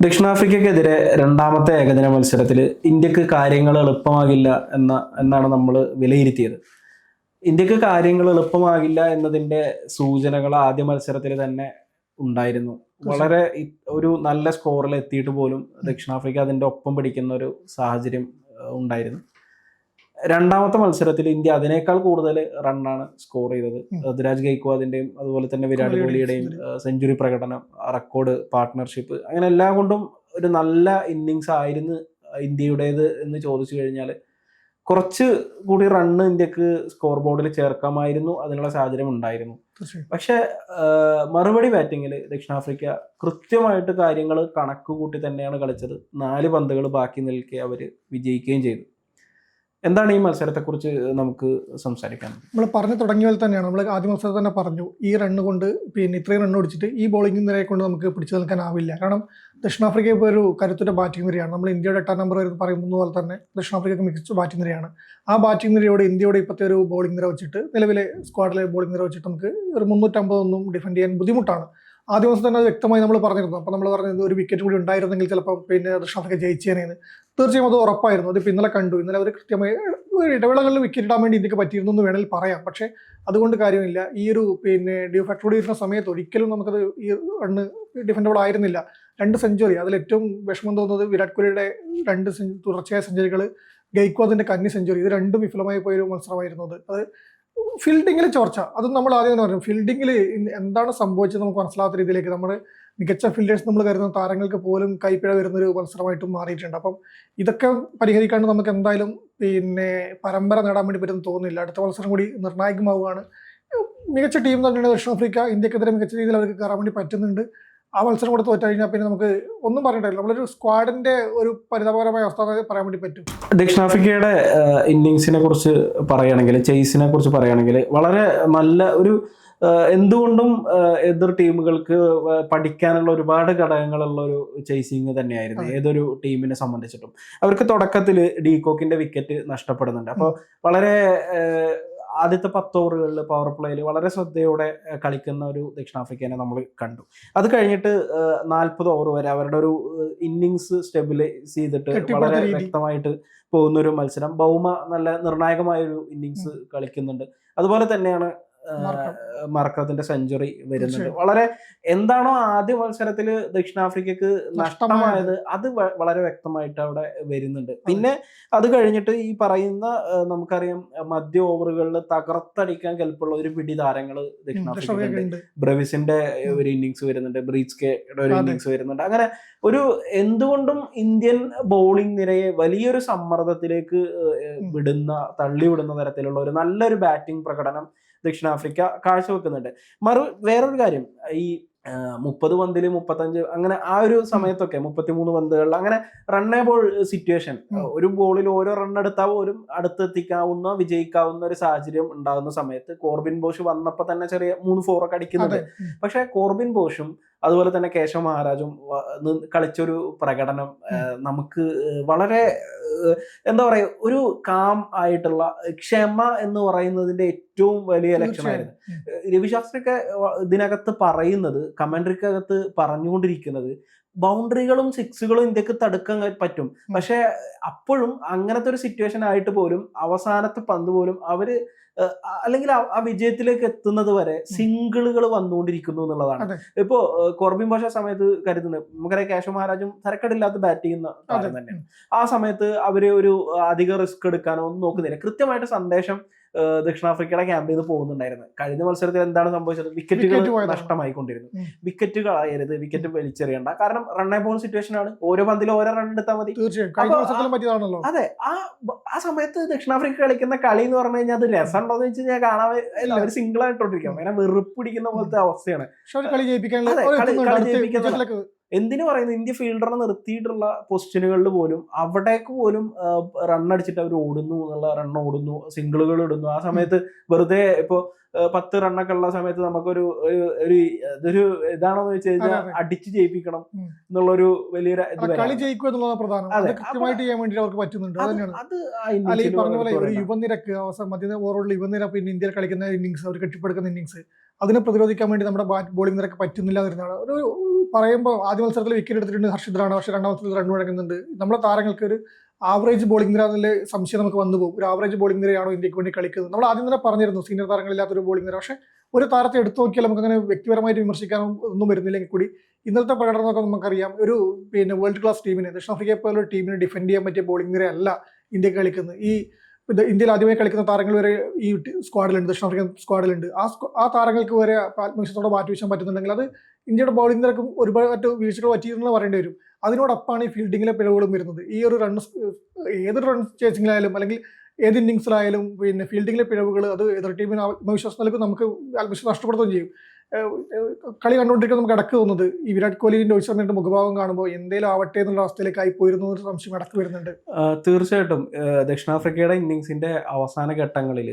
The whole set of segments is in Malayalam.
ദക്ഷിണാഫ്രിക്കക്കെതിരെ രണ്ടാമത്തെ ഏകദിന മത്സരത്തിൽ ഇന്ത്യയ്ക്ക് കാര്യങ്ങൾ എളുപ്പമാകില്ല എന്ന എന്നാണ് നമ്മൾ വിലയിരുത്തിയത്. ഇന്ത്യയ്ക്ക് കാര്യങ്ങൾ എളുപ്പമാകില്ല എന്നതിന്റെ സൂചനകൾ ആദ്യ മത്സരത്തിൽ തന്നെ ഉണ്ടായിരുന്നു. വളരെ ഒരു നല്ല സ്കോറിൽ എത്തിയിട്ട് പോലും ദക്ഷിണാഫ്രിക്ക അതിന്റെ ഒപ്പം പിടിക്കുന്ന ഒരു സാഹചര്യം ഉണ്ടായിരുന്നു. രണ്ടാമത്തെ മത്സരത്തിൽ ഇന്ത്യ അതിനേക്കാൾ കൂടുതൽ റണ്ണാണ് സ്കോർ ചെയ്തത്. ഋതുരാജ് ഗൈക്വാദിന്റെയും അതുപോലെ തന്നെ വിരാട് കോഹ്ലിയുടെയും സെഞ്ചുറി പ്രകടനം റെക്കോർഡ് പാർട്ട്ണർഷിപ്പ് അങ്ങനെ എല്ലാം കൊണ്ടും ഒരു നല്ല ഇന്നിങ്സ് ആയിരുന്നു ഇന്ത്യയുടേത് എന്ന് ചോദിച്ചു കഴിഞ്ഞാൽ കുറച്ച് കൂടി റണ്ണ് ഇന്ത്യയ്ക്ക് സ്കോർ ബോർഡിൽ ചേർക്കാമായിരുന്നു അതിനുള്ള സാഹചര്യം ഉണ്ടായിരുന്നു. പക്ഷെ മറുപടി ബാറ്റിങ്ങിൽ ദക്ഷിണാഫ്രിക്ക കൃത്യമായിട്ട് കാര്യങ്ങൾ കണക്ക് കൂട്ടി തന്നെയാണ് കളിച്ചത്. നാല് പന്തുകൾ ബാക്കി നിൽക്കെ അവർ വിജയിക്കുകയും ചെയ്തു. എന്താണ് ഈ മത്സരത്തെക്കുറിച്ച് നമുക്ക് സംസാരിക്കാൻ നമ്മൾ പറഞ്ഞു തുടങ്ങിയ പോലെ തന്നെയാണ്. നമ്മൾ ആദ്യ മത്സരത്തിൽ തന്നെ പറഞ്ഞു ഈ റണ്ണ് കൊണ്ട് പിന്നെ ഇത്രയും റണ്ണ് ഓടിച്ചിട്ട് ഈ ബോളിംഗ് നിരയെ കൊണ്ട് നമുക്ക് പിടിച്ചു നിൽക്കാനാവില്ല. കാരണം ദക്ഷിണാഫ്രിക്ക ഇപ്പോൾ ഒരു കരുത്തുറ്റ ബാറ്റിംഗ് നിരയാണ്. നമ്മൾ ഇന്ത്യയുടെ എട്ടാം നമ്പർ വരുന്ന പറയുന്നത് പോലെ തന്നെ ദക്ഷിണാഫ്രിക്കയ്ക്ക് മികച്ച ബാറ്റിംഗ് നിരയാണ്. ആ ബാറ്റിംഗ് നിരയോട് ഇന്ത്യയുടെ ഇപ്പോഴത്തെ ഒരു ബോളിംഗ് നിര വെച്ചിട്ട് നിലവിലെ സ്ക്വാഡിലെ ബോളിംഗ് നിര വെച്ചിട്ട് നമുക്ക് ഒരു മുന്നൂറ്റമ്പതൊന്നും ഡിഫെൻഡ് ചെയ്യാൻ ബുദ്ധിമുട്ടാണ്. ആദ്യ ദിവസം തന്നെ അത് വ്യക്തമായി നമ്മൾ പറഞ്ഞിരുന്നു. അപ്പോൾ നമ്മൾ പറഞ്ഞത് ഒരു വിക്കറ്റ് കൂടി ഉണ്ടായിരുന്നെങ്കിൽ ചിലപ്പോൾ പിന്നെ ദക്ഷിണാഫ്രിക്ക ജയിച്ചേനേന്ന്. തീർച്ചയായും അത് ഉറപ്പായിരുന്നു. അത് ഇപ്പം ഇന്നലെ കണ്ടു. ഇന്നലെ അവർ കൃത്യമായി ഇടവേളകളിൽ വിക്കറ്റ് ഇടാൻ വേണ്ടി ഇന്ത്യയ്ക്ക് പറ്റിയിരുന്നു എന്ന് വേണമെങ്കിൽ പറയാം. പക്ഷേ അതുകൊണ്ട് കാര്യമില്ല. ഈ ഒരു പിന്നെ ഡ്യൂ ഫാക്ടറി ഇരുന്ന സമയത്ത് ഒരിക്കലും നമുക്കത് ഈ റണ്ണ് ഡിഫൻഡബിൾ ആയിരുന്നില്ല. രണ്ട് സെഞ്ചുറി അതിൽ ഏറ്റവും വിഷമം തോന്നുന്നത് വിരാട് കോഹ്ലിയുടെ രണ്ട് തുടർച്ചയായ സെഞ്ചുറികൾ ഗെയ്ക്വാദിന്റെ കന്നി സെഞ്ചുറി ഇത് രണ്ടും വിഫലമായി പോയൊരു മത്സരമായിരുന്നു അത്. അത് ഫീൽഡിങ്ങിൽ ചോർച്ച. അതും നമ്മൾ ആദ്യം തന്നെ പറഞ്ഞു. ഫീൽഡിങ്ങിൽ എന്താണ് സംഭവിച്ചത് നമുക്ക് മനസ്സിലാത്ത രീതിയിലേക്ക് നമ്മുടെ മികച്ച ഫീൽഡേഴ്സ് നമ്മൾ കരുതുന്ന താരങ്ങൾക്ക് പോലും കൈപ്പിഴ വരുന്നൊരു മത്സരമായിട്ടും മാറിയിട്ടുണ്ട്. അപ്പം ഇതൊക്കെ പരിഹരിക്കാണ്ട് നമുക്ക് എന്തായാലും പിന്നെ പരമ്പര നേടാൻ വേണ്ടി പറ്റുന്ന തോന്നുന്നില്ല. അടുത്ത മത്സരം കൂടി നിർണായകമാവുകയാണ്. മികച്ച ടീം തന്നെയാണ് ദക്ഷിണാഫ്രിക്ക ഇന്ത്യക്കെതിരെ മികച്ച രീതിയിൽ അവർക്ക് കയറാൻ വേണ്ടി പറ്റുന്നുണ്ട്. ആ മത്സരം കൂടെ തോറ്റു കഴിഞ്ഞാൽ പിന്നെ നമുക്ക് ഒന്നും പറഞ്ഞിട്ടില്ല നമ്മളൊരു സ്ക്വാഡിന്റെ ഒരു പരിതാപകരമായ അവസ്ഥ പറയാൻ വേണ്ടി പറ്റും. ദക്ഷിണാഫ്രിക്കയുടെ ഇന്നിങ്സിനെ കുറിച്ച് പറയുകയാണെങ്കിൽ ചേസിനെ കുറിച്ച് പറയുകയാണെങ്കിൽ വളരെ നല്ല ഒരു എന്തുകൊണ്ടും എതിർ ടീമുകൾക്ക് പഠിക്കാനുള്ള ഒരുപാട് ഘടകങ്ങളുള്ള ഒരു ചേസിങ് തന്നെയായിരുന്നു. ഏതൊരു ടീമിനെ സംബന്ധിച്ചിട്ടും. അവർക്ക് തുടക്കത്തിൽ ഡീകോക്കിന്റെ വിക്കറ്റ് നഷ്ടപ്പെടുന്നുണ്ട്. അപ്പോൾ വളരെ ആദ്യത്തെ പത്ത് ഓവറുകളിൽ പവർ പ്ലേയിൽ വളരെ ശ്രദ്ധയോടെ കളിക്കുന്ന ഒരു ദക്ഷിണാഫ്രിക്കനെ നമ്മൾ കണ്ടു. അത് കഴിഞ്ഞിട്ട് നാൽപ്പത് ഓവർ വരെ അവരുടെ ഒരു ഇന്നിങ്സ് സ്റ്റെബിലൈസ് ചെയ്തിട്ട് വളരെ വ്യക്തമായിട്ട് പോകുന്ന ഒരു മത്സരം. ബൗമ നല്ല നിർണായകമായ ഒരു ഇന്നിങ്സ് കളിക്കുന്നുണ്ട്. അതുപോലെ തന്നെയാണ് മാർക്കം. മർക്കത്തിന്റെ സെഞ്ചുറി വരുന്നുണ്ട്. വളരെ എന്താണോ ആദ്യ മത്സരത്തിൽ ദക്ഷിണാഫ്രിക്കക്ക് നഷ്ടമായത്. അത് വളരെ വ്യക്തമായിട്ട് അവിടെ വരുന്നുണ്ട്. പിന്നെ അത് കഴിഞ്ഞിട്ട് ഈ പറയുന്ന നമുക്കറിയാം മധ്യ ഓവറുകളിൽ തകർത്തടിക്കാൻ കെൽപ്പുള്ള ഒരു പിടി താരങ്ങൾ ദക്ഷിണാഫ്രിക്ക ദക്ഷിണാഫ്രിക്ക ഉണ്ട് ബ്രവിസിന്റെ ഒരു ഇന്നിങ്സ് വരുന്നുണ്ട്. ബ്രീച്ച് കെയുടെ ഒരു ഇന്നിങ്സ് വരുന്നുണ്ട്. അങ്ങനെ ഒരു എന്തുകൊണ്ടും ഇന്ത്യൻ ബൗളിംഗ് നിരയെ വലിയൊരു സമ്മർദ്ദത്തിലേക്ക്. വിടുന്ന തള്ളിവിടുന്ന തരത്തിലുള്ള ഒരു നല്ലൊരു ബാറ്റിംഗ് പ്രകടനം ദക്ഷിണാഫ്രിക്ക കാഴ്ചവെക്കുന്നുണ്ട്. മറു വേറൊരു കാര്യം. ഈ മുപ്പത് പന്തിൽ മുപ്പത്തഞ്ച് അങ്ങനെ ആ ഒരു സമയത്തൊക്കെ മുപ്പത്തിമൂന്ന് പന്തുകളിൽ അങ്ങനെ റണ്ണേബോൾ സിറ്റുവേഷൻ ഒരു ബോളിൽ ഓരോ റൺ എടുത്താൽ പോലും അടുത്തെത്തിക്കാവുന്ന വിജയിക്കാവുന്ന ഒരു സാഹചര്യം ഉണ്ടാകുന്ന സമയത്ത് കോർബിൻ ബോഷ് വന്നപ്പോൾ തന്നെ ചെറിയ മൂന്ന് ഫോറൊക്കെ അടിക്കുന്നുണ്ട്. പക്ഷെ കോർബിൻ ബോഷും അതുപോലെ തന്നെ കേശവ മഹാരാജും കളിച്ചൊരു പ്രകടനം നമുക്ക് വളരെ എന്താ പറയുക ഒരു കാം ആയിട്ടുള്ള ക്ഷമ എന്ന് പറയുന്നതിന്റെ ഏറ്റവും വലിയ ലക്ഷണമായിരുന്നു. രവിശാസ്ത്രിയൊക്കെ ഇതിനകത്ത് പറയുന്നത് കമന്ററിക്കകത്ത് പറഞ്ഞുകൊണ്ടിരിക്കുന്നത് ബൗണ്ടറികളും സിക്സുകളും ഇന്ത്യയ്ക്ക് തടുക്കാൻ പറ്റും. പക്ഷെ അപ്പോഴും അങ്ങനത്തെ ഒരു സിറ്റുവേഷൻ ആയിട്ട് പോലും അവസാനത്തെ പന്ത് പോലും അവർ അല്ലെങ്കിൽ ആ- വിജയത്തിലേക്ക് എത്തുന്നത് വരെ സിംഗിളുകൾ വന്നുകൊണ്ടിരിക്കുന്നു എന്നുള്ളതാണ്. ഇപ്പോ കോർബിൻ ഭാഷ സമയത്ത് കരുതുന്നത് നമുക്കറിയാം കേശവ മഹാരാജും തരക്കടില്ലാത്ത ബാറ്റ് ചെയ്യുന്ന താരം തന്നെയാണ്. ആ സമയത്ത് അവർ ഒരു അധിക റിസ്ക് എടുക്കാനോ ഒന്നും നോക്കുന്നില്ല. കൃത്യമായിട്ട് സന്ദേശം ദക്ഷിണാഫ്രിക്കയുടെ ക്യാമ്പിൽ നിന്ന് പോകുന്നുണ്ടായിരുന്നു. കഴിഞ്ഞ മത്സരത്തിൽ എന്താണ് സംഭവിച്ചത്? വിക്കറ്റുകൾ നഷ്ടമായിക്കൊണ്ടിരുന്നു. വിക്കറ്റുകൾ വിക്കറ്റ് കളയരുത്. വിക്കറ്റ് വലിച്ചെറിയണ്ട. കാരണം റണ്ണേ ബോൾ സിറ്റുവേഷൻ ആണ്. ഓരോ പന്തിൽ ഓരോ റൺ എടുത്താൽ മതി. തീർച്ചയായും. അതെ. ആ ആ സമയത്ത് ദക്ഷിണാഫ്രിക്ക കളിക്കുന്ന കളി എന്ന് പറഞ്ഞു കഴിഞ്ഞാൽ അത് രസമുണ്ടോന്ന് വെച്ച് കഴിഞ്ഞാൽ കാണാൻ എല്ലാവരും സിംഗിൾ ആയിട്ടോണ്ടിരിക്കും. അങ്ങനെ വെറുപ്പ് പിടിക്കുന്ന പോലത്തെ അവസ്ഥയാണ്. കളി എന്തിനു പറയുന്നത്? ഇന്ത്യ ഫീൽഡറെ നിർത്തിയിട്ടുള്ള പൊസിഷനുകളിൽ പോലും അവിടേക്ക് പോലും റൺ അടിച്ചിട്ട് അവർ ഓടുന്നു എന്നുള്ള റൺ ഓടുന്നു സിംഗിളുകൾ ഇടുന്നു. ആ സമയത്ത് വെറുതെ ഇപ്പോ പത്ത് റണ്ണൊക്കെ ഉള്ള സമയത്ത് നമുക്കൊരു ഒരു ഇതൊരു ഇതാണോന്ന് വെച്ച് കഴിഞ്ഞാൽ. അടിച്ച് ജയിപ്പിക്കണം. എന്നുള്ളൊരു വലിയൊരു കളി ജയിക്കുക പ്രധാനം. അത് കൃത്യമായിട്ട് ചെയ്യാൻ വേണ്ടി അവർക്ക് പറ്റുന്നുണ്ട്. അത് ഈ പറഞ്ഞ പോലെ ഒരു യുവനിരക്ക് അവസാനം മധ്യ ഓവറുള്ള യുവനിര പിന്നെ ഇന്ത്യയിൽ കളിക്കുന്ന ഇന്നിങ്സ് അവർ കെട്ടിപ്പടുക്കുന്ന ഇന്നിങ്സ് അതിനെ പ്രതിരോധിക്കാൻ വേണ്ടി നമ്മുടെ ബാറ്റ് ബോളിംഗ് നിരക്ക് പറ്റുന്നില്ല എന്നിരുന്നാണ് ഒരു പറയുമ്പോൾ ആദ്യ മത്സരത്തിൽ വിക്കറ്റ് എടുത്തിട്ടുണ്ട് ഹർഷിദ്രാണ് പക്ഷേ രണ്ടാം മത്സരത്തിൽ റൺ വഴങ്ങുന്നുണ്ട്. നമ്മുടെ താരങ്ങൾക്ക് ഒരു ആവറേജ് ബോളിംഗ് നിര എന്നുള്ള സംശയം നമുക്ക് വന്നു പോകും. ഒരു ആവറേജ് ബോളിംഗ് നിരയാണോ ഇന്ത്യയ്ക്ക് വേണ്ടി കളിക്കുന്നത്? നമ്മൾ ആദ്യം തന്നെ പറഞ്ഞിരുന്നു സീനിയർ താരങ്ങളില്ലാത്തൊരു ബോളിംഗ് നിര. പക്ഷേ ഒരു താരത്തെ എടുത്തു നോക്കിയാൽ നമുക്ക് അങ്ങനെ വ്യക്തിപരമായിട്ട് വിമർശിക്കാൻ ഒന്നും വരുന്നില്ലെങ്കിൽ കൂടി ഇന്നത്തെ പ്രകടനമൊക്കെ നമുക്കറിയാം. ഒരു പിന്നെ വേൾഡ് ക്ലാസ് ടീമിനെ ദക്ഷിണാഫ്രിക്കയെ പോലെ ഒരു ടീമിനെ ഡിഫെൻഡ് ചെയ്യാൻ പറ്റിയ ബോളിംഗ് നിരയല്ല ഇന്ത്യ കളിക്കുന്നത്. ഈ ഇന്ത്യയിൽ ആദ്യമായി കളിക്കുന്ന താരങ്ങൾ വരെ ഈ സ്ക്വാഡിലുണ്ട് ദക്ഷിണാഫ്രിക്കൻ സ്ക്വാഡിലുണ്ട്. ആ ആ താരങ്ങൾക്ക് വരെ ആത്മവിശ്വാസത്തോടെ മാറ്റി വീശാൻ പറ്റുന്നുണ്ടെങ്കിൽ അത് ഇന്ത്യയുടെ ബൗളിംഗ് നിരക്കും ഒരുപാട് വീഴ്ചകൾ പറ്റിയിരുന്നു പറയേണ്ടി വരും. അതിനോടൊപ്പമാണ് ഈ ഫീൽഡിങ്ങിലെ പിഴവുകളും വരുന്നത്. ഈ ഒരു റൺ ഏതൊരു റൺ ചേസിങ്ങിലായാലും അല്ലെങ്കിൽ ഏത് ഇന്നിങ്സിലായാലും പിന്നെ ഫീൽഡിങ്ങിലെ പിഴവുകൾ അത് എതിർ ടീമിന് ആത്മവിശ്വാസം നൽകും നമുക്ക് ആത്മവിശ്വാസം നഷ്ടപ്പെടുത്തുകയും ചെയ്യും. കളി കണ്ടുകൊണ്ടിരിക്കുന്ന നമുക്ക് ഇടയ്ക്ക് തോന്നുന്നത് ഈ വിരാട് കോഹ്ലിന്റെ ശർമ്മയുടെ മുഖഭാവം കാണുമ്പോൾ എന്തേലും ആവട്ടെ എന്നുള്ള അവസ്ഥയിലേക്കായി പോയിരുന്നു ഒരു സംശയം ഇടയ്ക്ക് വരുന്നുണ്ട്. തീർച്ചയായിട്ടും. ദക്ഷിണാഫ്രിക്കയുടെ ഇന്നിങ്സിന്റെ അവസാന ഘട്ടങ്ങളിൽ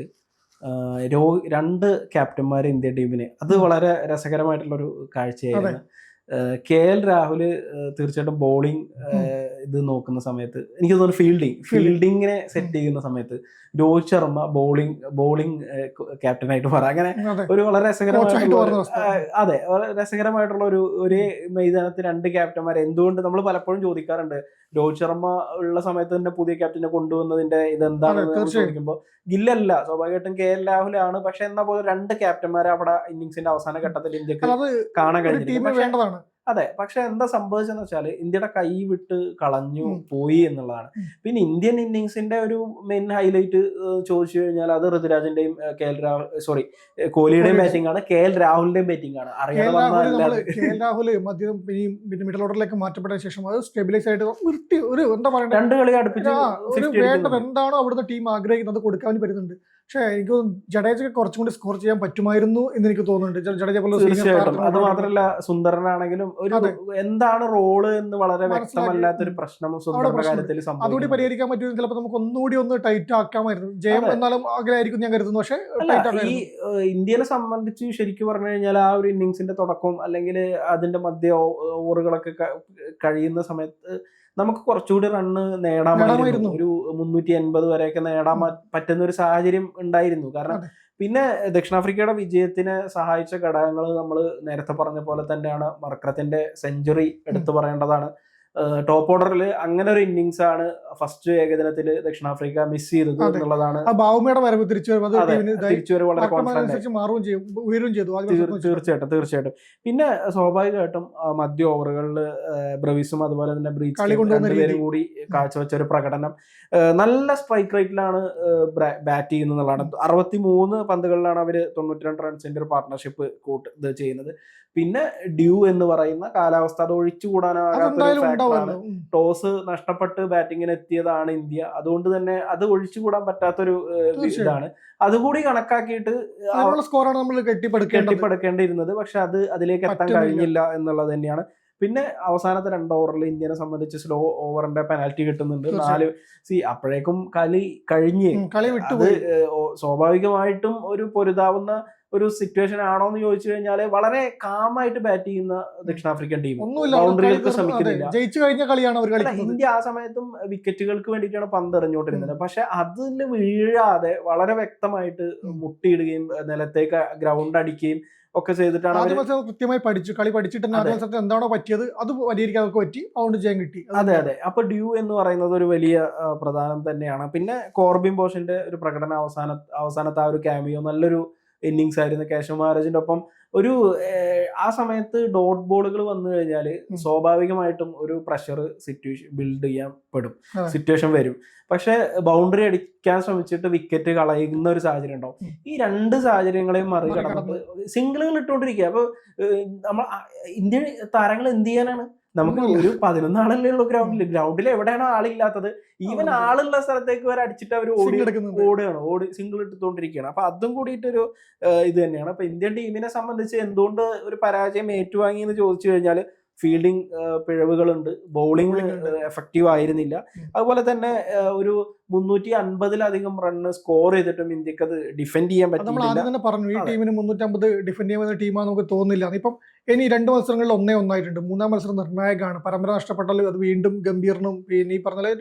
രോ രണ്ട് ക്യാപ്റ്റന്മാർ ഇന്ത്യ ടീമിന്. അത് വളരെ രസകരമായിട്ടുള്ള ഒരു കാഴ്ചയായിരുന്നു കെ എൽ രാഹുൽ തീർച്ചയായിട്ടും ബോളിംഗ് ഇത് നോക്കുന്ന സമയത്ത് എനിക്ക് തോന്നുന്നു ഫീൽഡിംഗ് ഫീൽഡിങ്ങിനെ സെറ്റ് ചെയ്യുന്ന സമയത്ത് രോഹിത് ശർമ്മ ബോളിംഗ് ബോളിംഗ് ക്യാപ്റ്റനായിട്ട് പറയാം അങ്ങനെ ഒരു വളരെ രസകരമായിട്ടുള്ള അതെ വളരെ രസകരമായിട്ടുള്ള ഒരു ഒരേ മൈതാനത്ത് രണ്ട് ക്യാപ്റ്റന്മാർ എന്തുകൊണ്ട് നമ്മൾ പലപ്പോഴും ചോദിക്കാറുണ്ട് രോഹിത് ശർമ്മ ഉള്ള സമയത്ത് തന്നെ പുതിയ ക്യാപ്റ്റനെ കൊണ്ടുവന്നതിന്റെ ഇതെന്താണെന്ന് ചോദിക്കുമ്പോൾ ഗില്ലല്ല സ്വാഭാവികമായിട്ടും കെ എൽ രാഹുലാണ് പക്ഷെ എന്നാ പോലെ രണ്ട് ക്യാപ്റ്റന്മാരെ അവിടെ ഇന്നിങ്സിന്റെ അവസാന ഘട്ടത്തിൽ ഇന്ത്യയ്ക്ക് കാണാൻ ഒരു അതെ പക്ഷെ എന്താ സംഭവിച്ചെന്ന് വെച്ചാൽ ഇന്ത്യയുടെ കൈ വിട്ട് കളഞ്ഞു പോയി എന്നുള്ളതാണ്. പിന്നെ ഇന്ത്യൻ ഇന്നിങ്സിന്റെ ഒരു മെയിൻ ഹൈലൈറ്റ് ചോദിച്ചു കഴിഞ്ഞാൽ അത് ഋതുരാജിന്റെയും കെ എൽ രാഹുൽ സോറി കോഹ്ലിയുടെയും കോഹ്ലി. ബാറ്റിംഗ് ആണ് കെ എൽ രാഹുലിന്റെയും ബാറ്റിംഗ് ആണ് അറിയാതെ രാഹുൽ മധ്യം പിന്നെ മിഡിൽ ഓർഡറിലേക്ക് മാറ്റപ്പെട്ട ശേഷം അത് സ്റ്റെബിലൈസ് ആയിട്ട് ഒരു എന്താ പറയുക രണ്ട് കളി അടുപ്പിച്ച് ഒരു 50 വേണ്ടത് എന്താണോ അവിടുത്തെ ടീം ആഗ്രഹിക്കുന്നത് കൊടുക്കാൻ പറ്റുന്നുണ്ട്. പക്ഷേ എനിക്ക് ജഡേജയ്ക്ക് കുറച്ചും കൂടി സ്കോർ ചെയ്യാൻ പറ്റുമായിരുന്നു എന്ന് എനിക്ക് തോന്നുന്നുണ്ട്. ജഡേജ പോലെ തീർച്ചയായിട്ടും. അത് മാത്രമല്ല മാത്രല്ല സുന്ദരനാണെങ്കിലും ഒരു എന്താണ് റോൾ എന്ന് വളരെ വ്യക്തമല്ലാത്ത വ്യക്തമല്ലാത്തൊരു പ്രശ്നം സുന്ദരന്റെ കാര്യത്തിൽ അതുകൂടി പരിഹരിക്കാൻ പറ്റുമെങ്കിൽ ചിലപ്പോൾ നമുക്ക് ഒന്നുകൂടി ഒന്ന് ടൈറ്റ് ആക്കാമായിരുന്നു. ജയം. എന്നാലും ആഗ്രഹമായിരിക്കും ഞാൻ കരുതുന്നു. പക്ഷേ ഈ ഇന്ത്യയെ ഇന്ത്യനെ സംബന്ധിച്ച് ശരിക്കും പറഞ്ഞു കഴിഞ്ഞാൽ ആ ഒരു ഇന്നിങ്സിന്റെ തുടക്കം അല്ലെങ്കിൽ അതിന്റെ മധ്യ ഓവറുകളൊക്കെ കഴിയുന്ന സമയത്ത് നമുക്ക് കുറച്ചുകൂടി റണ്ണ് നേടാമായിരുന്നു. ഒരു മുന്നൂറ്റി എൺപത് വരെയൊക്കെ നേടാൻ പറ്റുന്ന ഒരു സാഹചര്യം ഉണ്ടായിരുന്നു. കാരണം പിന്നെ ദക്ഷിണാഫ്രിക്കയുടെ വിജയത്തിന് സഹായിച്ച ഘടകങ്ങൾ നമ്മൾ നേരത്തെ പറഞ്ഞ പോലെ തന്നെയാണ്. വർക്കറത്തിന്റെ സെഞ്ചുറി എടുത്തു പറയേണ്ടതാണ്. ടോപ്പ് ഓർഡറിൽ അങ്ങനെ ഒരു ഇന്നിങ്സ് ആണ് ഫസ്റ്റ് ഏകദിനത്തിൽ ദക്ഷിണാഫ്രിക്ക മിസ് ചെയ്തത്. എന്നുള്ളതാണ് ബാവുമയുടെ വരവ് തിരിച്ചു വളരെ മാറുകയും ചെയ്യും ഉയരും ചെയ്തു. തീർച്ചയായിട്ടും തീർച്ചയായിട്ടും. പിന്നെ സ്വാഭാവികമായിട്ടും മധ്യ ഓവറുകളിൽ ബ്രവിസും അതുപോലെ തന്നെ ബ്രീച്ചും. കൂടി കാഴ്ചവെച്ച ഒരു പ്രകടനം. നല്ല സ്ട്രൈക്ക് റേറ്റിലാണ് ബാറ്റ് ചെയ്യുന്നത് എന്നുള്ളതാണ് അറുപത്തി മൂന്ന് പന്തുകളിലാണ് അവർ തൊണ്ണൂറ്റി രണ്ട് റൺസിന്റെ ഒരു പാർട്ണർഷിപ്പ് കൂട്ട് ഇത് ചെയ്യുന്നത്. പിന്നെ ഡ്യൂ എന്ന് പറയുന്ന കാലാവസ്ഥ അത് ഒഴിച്ചുകൂടാനാകാത്ത ടോസ് നഷ്ടപ്പെട്ട് ബാറ്റിങ്ങിന് എത്തിയതാണ് ഇന്ത്യ. അതുകൊണ്ട് തന്നെ അത് ഒഴിച്ചുകൂടാൻ പറ്റാത്തൊരു. ഇതാണ്. അതുകൂടി കണക്കാക്കിയിട്ട് സ്കോറാണ് നമ്മൾ കെട്ടിപ്പടുക്കേണ്ടിയിരുന്നത്. പക്ഷെ അത് അതിലേക്ക് എത്താൻ കഴിഞ്ഞില്ല എന്നുള്ളത് തന്നെയാണ്. പിന്നെ അവസാനത്തെ രണ്ട് ഓവറിൽ ഇന്ത്യനെ സംബന്ധിച്ച് സ്ലോ ഓവറിന്റെ പെനാൽറ്റി കിട്ടുന്നുണ്ട്. നാല് സി അപ്പോഴേക്കും കളി കഴിഞ്ഞ്. കളി ഓ- സ്വാഭാവികമായിട്ടും ഒരു പൊരുതാവുന്ന ഒരു സിറ്റുവേഷൻ ആണോ എന്ന് ചോദിച്ചു കഴിഞ്ഞാൽ വളരെ കാമായിട്ട് ബാറ്റ് ചെയ്യുന്ന ദക്ഷിണാഫ്രിക്കൻ ടീം ബൗണ്ടറികൾക്ക് ശ്രമിക്കുന്നില്ല. ജയിച്ചു കഴിഞ്ഞ കളിയാണ് അവർ ഇന്ത്യ ആ സമയത്തും വിക്കറ്റുകൾക്ക് വേണ്ടിയിട്ടാണ് പന്ത് എറിഞ്ഞുകൊണ്ടിരുന്നത്. പക്ഷെ അതിൽ വീഴാതെ വളരെ വ്യക്തമായിട്ട് മുട്ടിയിടുകയും നിലത്തേക്ക് ഗ്രൗണ്ട് അടിക്കുകയും ഒക്കെ ചെയ്തിട്ടാണ് ആദ്യ മത്സരം കൃത്യമായി പഠിച്ചു കളി പഠിച്ചിട്ട് ആദ്യ മത്സരത്തിൽ എന്താണോ പറ്റിയത് അത് പരിഹരിക്കാൻ അവർക്ക് പറ്റി അതുകൊണ്ട് ജയം കിട്ടി. അതെ അതെ അപ്പൊ ഡ്യൂ എന്ന് പറയുന്നത് ഒരു വലിയ പ്രധാനം തന്നെയാണ്. പിന്നെ കോർബിൻ ബോഷിന്റെ ഒരു പ്രകടന അവസാന അവസാനത്തെ ആ ഒരു ക്യാമിയോ നല്ലൊരു ഇന്നിങ്സ് ആയിരുന്നു. കേശവ് മഹാരാജിന്റെ ഒപ്പം ഒരു ആ സമയത്ത് ഡോട്ട് ബോളുകൾ വന്നു കഴിഞ്ഞാൽ സ്വാഭാവികമായിട്ടും ഒരു പ്രഷർ സിറ്റുവേഷൻ ബിൽഡ് ചെയ്യാൻ പെടും സിറ്റുവേഷൻ വരും. പക്ഷെ ബൗണ്ടറി അടിക്കാൻ ശ്രമിച്ചിട്ട് വിക്കറ്റ് കളയുന്ന ഒരു സാഹചര്യം ഉണ്ടാവും. ഈ രണ്ട് സാഹചര്യങ്ങളെയും മറികടന്നിട്ട് സിംഗിളുകൾ ഇട്ടുകൊണ്ടിരിക്കുക. അപ്പൊ നമ്മൾ ഇന്ത്യൻ താരങ്ങൾ എന്ത് ചെയ്യാനാണ്? നമുക്ക് ഒരു പതിനൊന്ന് ആളല്ലേ ഉള്ളൂ ഗ്രൗണ്ടിൽ ഗ്രൗണ്ടിൽ എവിടെയാണോ ആളില്ലാത്തത്. ഈവൻ ആളുള്ള സ്ഥലത്തേക്ക് വരെ അടിച്ചിട്ട് അവർ ഓടി ഓടുകയാണ്. ഓടി സിംഗിൾ ഇട്ടുകൊണ്ടിരിക്കുകയാണ് അപ്പൊ അതും കൂടിയിട്ടൊരു ഇത് തന്നെയാണ്. അപ്പൊ ഇന്ത്യൻ ടീമിനെ സംബന്ധിച്ച് എന്തുകൊണ്ട് ഒരു പരാജയം ഏറ്റുവാങ്ങി എന്ന് ചോദിച്ചു കഴിഞ്ഞാൽ ഫീൽഡിംഗ് പിഴവുകളുണ്ട്. ബൗളിംഗ് എഫക്റ്റീവ് ആയിരുന്നില്ല. അതുപോലെ തന്നെ ഒരു മുന്നൂറ്റി അൻപതിലധികം റണ്ണ് സ്കോർ ചെയ്തിട്ടും ഇന്ത്യയ്ക്ക് അത് ഡിഫെൻഡ് ചെയ്യാൻ പറ്റും നമ്മൾ പറ്റിയില്ല ആദ്യം തന്നെ പറഞ്ഞു ഈ ടീമിന് മുന്നൂറ്റമ്പത് ഡിഫെൻഡ് ചെയ്യുന്ന ടീമാണ് നമുക്ക് തോന്നുന്നില്ല. ഇപ്പം ഇനി രണ്ട് മത്സരങ്ങളിൽ ഒന്നേ ഒന്നായിട്ടുണ്ട്. മൂന്നാം മത്സരം നിർണായകമാണ്. പരമ്പര നഷ്ടപ്പെട്ടാൽ അത് വീണ്ടും ഗംഭീറിനും പിന്നെ ഈ പറഞ്ഞ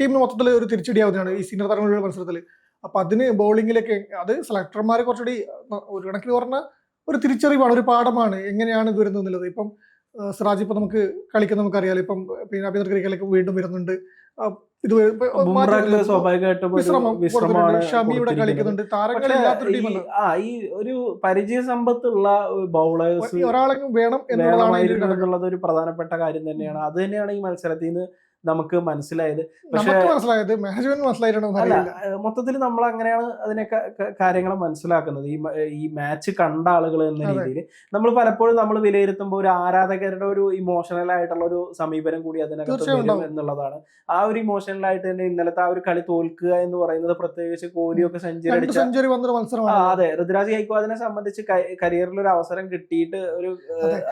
ടീമിന് മൊത്തത്തിൽ ഒരു തിരിച്ചടിയാവുന്നതാണ് ഈ സീനിയർ താരങ്ങളുടെ മത്സരത്തിൽ. അപ്പൊ അതിന് ബൗളിങ്ങിലൊക്കെ അത് സെലക്ടർമാർ കുറച്ചുകൂടി ഒരു കണക്കിന് പറഞ്ഞ ഒരു തിരിച്ചറിവാണ് ഒരു പാഠമാണ് എങ്ങനെയാണ് ഇത് വരുന്നത് എന്നുള്ളത്. ഇപ്പം സിറാജ് ഇപ്പം നമുക്ക് കളിക്കുന്ന നമുക്കറിയാലോ. ഇപ്പം പിന്നെ അഭിനന്ദ ക്രിക്കറ്റിലേക്ക് വീണ്ടും വരുന്നുണ്ട്. ഇത് വ- ഇപ്പൊ മാറ്റി ബുംറാക്ക് വരുന്നത് സ്വാഭാവികമായിട്ടും വിശ്രമമാണ് കൊടുത്തിട്ടുണ്ട്. ഷമി കളിക്കുന്നുണ്ട്. താരങ്ങളില്ലാത്തൊരു ടീമല്ല? ആ ഈ ഒരു പരിചയ സമ്പത്തുള്ള ബൗളേഴ്സ് ഒരാളെങ്കിലും വേണം എന്നുള്ളതാണ് ഒരു പ്രധാനപ്പെട്ട കാര്യം തന്നെയാണ്. അത് തന്നെയാണ് ഈ മത്സരത്തിൽ നിന്ന് നമുക്ക് മനസ്സിലായത്. പക്ഷേ മനസ്സിലായത് മാനേജ്മെന്റ് മനസ്സിലായിട്ടുണ്ടോ മൊത്തത്തിൽ നമ്മൾ അങ്ങനെയാണ് അതിനൊക്കെ കാര്യങ്ങൾ മനസ്സിലാക്കുന്നത്. ഈ ഈ മാച്ച് കണ്ട ആളുകൾ എന്ന രീതിയിൽ നമ്മൾ പലപ്പോഴും നമ്മൾ വിലയിരുത്തുമ്പോൾ ഒരു ആരാധകരുടെ ഒരു ഇമോഷണൽ ആയിട്ടുള്ള ഒരു സമീപനം കൂടി അതിനകത്ത്. എന്നുള്ളതാണ്. ആ ഒരു ഇമോഷണൽ ആയിട്ട് തന്നെ ഇന്നലത്തെ ആ ഒരു കളി തോൽക്കുക എന്ന് പറയുന്നത് പ്രത്യേകിച്ച് കോഹ്ലിയൊക്കെ സെഞ്ചുറി അടിച്ച അതെ. ഋതുരാജ് ഗൈക്വാദിനെ സംബന്ധിച്ച് കരിയറിൽ ഒരു അവസരം കിട്ടിയിട്ട് ഒരു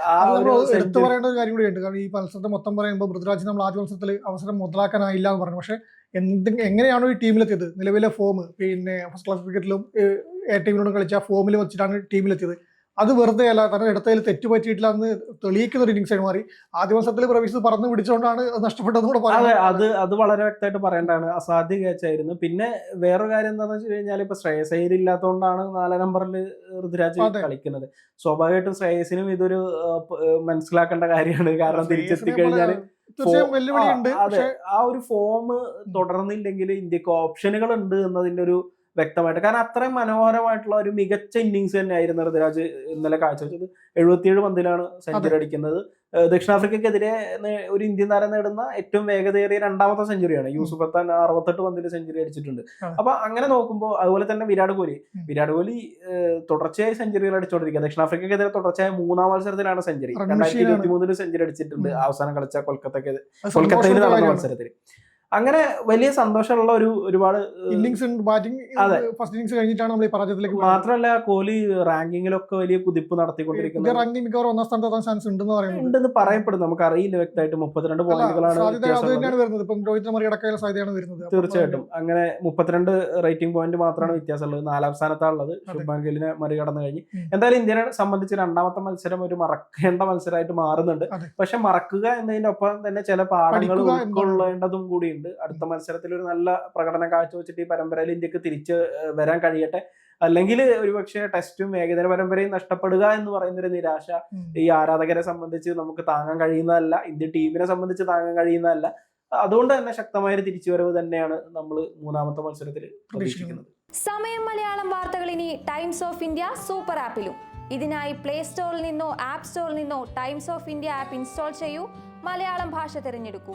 ആ ഒരു നമ്മൾ എടുത്തു century- പറയേണ്ട ഒരു കാര്യം കൂടിയുണ്ട് കാരണം ഈ മത്സരത്തെ മൊത്തം പറയുമ്പോൾ ഋതുരാജ് നമ്മൾ ആദ്യ മത്സരത്തിൽ അവസരം മുതലാക്കാനായില്ല എന്ന് പറഞ്ഞു. പക്ഷേ എന്ത് എങ്ങനെയാണോ ഈ ടീമിലെത്തിയത്? നിലവിലെ ഫോം പിന്നെ ഫസ്റ്റ് ക്ലാസ് ക്രിക്കറ്റിലും എ ടീമിനോടും കളിച്ച ഫോമിൽ വെച്ചിട്ടാണ് ടീമിലെത്തിയത്. അത് വെറുതെ അല്ല കാരണം ഇടത്തേൽ തെറ്റ് പറ്റിയിട്ടില്ല എന്ന് തെളിയിക്കുന്ന ഒരു ഇന്നിങ്സ് മാറി. ആദ്യ മത്സരത്തിൽ പ്രവീസ് പറന്ന് പിടിച്ചുകൊണ്ടാണ് നഷ്ടപ്പെട്ടതെന്ന് കൂടെ അതെ അത് അത് വളരെ വ്യക്തമായിട്ട് പറയേണ്ടതാണ്. അസാധ്യ കേച്ചായിരുന്നു പിന്നെ വേറൊരു കാര്യം എന്താണെന്ന് വെച്ച് കഴിഞ്ഞാൽ ഇപ്പൊ ശ്രേയസ് അയ്യർ ഇല്ലാത്തതുകൊണ്ടാണ് നാലാം നമ്പറിൽ ഋതുരാജ് കളിക്കുന്നത്. സ്വാഭാവികമായിട്ടും ശ്രേയസിനും ഇതൊരു മനസ്സിലാക്കേണ്ട കാര്യമാണ്. കാരണം തിരിച്ചെത്തി ആ ഒരു ഫോം തുടർന്നില്ലെങ്കിൽ ഇന്ത്യയ്ക്ക് ഓപ്ഷനുകൾ ഉണ്ട് എന്നതിന്റെ ഒരു വ്യക്തമായിട്ട്. കാരണം അത്രയും മനോഹരമായിട്ടുള്ള ഒരു മികച്ച ഇന്നിങ്സ് തന്നെയായിരുന്നു ഋതുരാജ് ഇന്നലെ കാഴ്ചവെച്ചത്. എഴുപത്തിയേഴ് പന്തിലാണ് സെഞ്ചുറി അടിക്കുന്നത്. ദക്ഷിണാഫ്രിക്കക്കെതിരെ ഒരു ഇന്ത്യൻ താരം നേടുന്ന ഏറ്റവും വേഗതയേറിയ രണ്ടാമത്തെ സെഞ്ചുറിയാണ് യൂസുഫ് അത്താൻ അറുപത്തെട്ട് പന്തിൽ സെഞ്ചുറി അടിച്ചിട്ടുണ്ട്. അപ്പൊ അങ്ങനെ നോക്കുമ്പോൾ അതുപോലെ തന്നെ വിരാട് കോഹ്ലി. വിരാട് കോഹ്ലി തുടർച്ചയായി സെഞ്ചുറികൾ അടിച്ചുകൊണ്ടിരിക്കുക ദക്ഷിണാഫ്രിക്കക്കെതിരെ തുടർച്ചയായ മൂന്നാം മത്സരത്തിലാണ് സെഞ്ചുറി രണ്ടായിരത്തി ഇരുപത്തി മൂന്നിൽ സെഞ്ചുറി അടിച്ചിട്ടുണ്ട് അവസാനം കളിച്ച കൊൽക്കത്തക്കെതിരെ കൊൽക്കത്തയിൽ നടന്ന മത്സരത്തിൽ അങ്ങനെ വലിയ സന്തോഷമുള്ള ഒരു ഒരുപാട് ഇന്നിങ്സ് ബാറ്റിംഗ് അതെ. ഫസ്റ്റ് ഇന്നിങ്സ് കഴിഞ്ഞിട്ടാണ് നമ്മൾ ഈ പരാജയത്തിലേക്ക്. മാത്രമല്ല കോഹ്ലി റാങ്കിങ്ങിലൊക്കെ വലിയ കുതിപ്പ് നടത്തിക്കൊണ്ടിരിക്കുന്നത്. റാങ്കിങ് മിക്കവാറും ഒന്നാം സ്ഥാനത്ത് എത്താൻ ചാൻസ് ഉണ്ടെന്ന് പറയുന്നത്. ഉണ്ടെന്ന് പറയപ്പെടുന്നു. നമുക്ക് അറിയില്ല വ്യക്തമായിട്ട് മുപ്പത്തിരണ്ട് പോയിന്റുകളാണ് വരുന്നത്. ഇപ്പം രോഹിത് മറികടക്കാനുള്ള സാധ്യതയാണ് വരുന്നത്. തീർച്ചയായിട്ടും. അങ്ങനെ മുപ്പത്തിരണ്ട് റേറ്റിംഗ് പോയിന്റ് മാത്രമാണ് വ്യത്യാസമുള്ളത്. നാലാം സ്ഥാനത്താണുള്ളത് ശുഭ്മാൻ ഗില്ലിനെ മറികടന്നു കഴിഞ്ഞ്. എന്തായാലും ഇന്ത്യനെ സംബന്ധിച്ച് രണ്ടാമത്തെ മത്സരം ഒരു മറക്കേണ്ട മത്സരമായിട്ട് മാറുന്നുണ്ട്. പക്ഷെ മറക്കുക എന്നതിന്റെ ഒപ്പം തന്നെ ചില പാഠങ്ങൾ ഉൾക്കൊള്ളേണ്ടതും കൂടിയുണ്ട്. അടുത്ത മത്സരത്തിൽ ഒരു നല്ല പ്രകടനം കാഴ്ചവെച്ചിട്ട് ഈ പരമ്പരയിൽ ഇന്ത്യയ്ക്ക് തിരിച്ച് വരാൻ കഴിയട്ടെ. അല്ലെങ്കിൽ ഒരുപക്ഷെ ടെസ്റ്റും ഏകദിന പരമ്പരയും നഷ്ടപ്പെടുക എന്ന് പറയുന്ന ഒരു നിരാശ ഈ ആരാധകരെ സംബന്ധിച്ച് നമുക്ക് താങ്ങാൻ കഴിയുന്നതല്ല. ഇന്ത്യ ടീമിനെ സംബന്ധിച്ച് താങ്ങാൻ കഴിയുന്നതല്ല. അതുകൊണ്ട് തന്നെ ശക്തമായ ഒരു തിരിച്ചുവരവ് തന്നെയാണ് നമ്മൾ മൂന്നാമത്തെ മത്സരത്തിൽ പ്രതീക്ഷിക്കുന്നത്. സമയം മലയാളം വാർത്തകൾ ഇനി ടൈംസ് ഓഫ് ഇന്ത്യ സൂപ്പർ ആപ്പിലും. ഇതിനായി പ്ലേ സ്റ്റോറിൽ നിന്നോ ആപ്പ് സ്റ്റോറിൽ നിന്നോ Times of India app install ചെയ്യൂ. മലയാളം ഭാഷ തിരഞ്ഞെടുക്കൂ.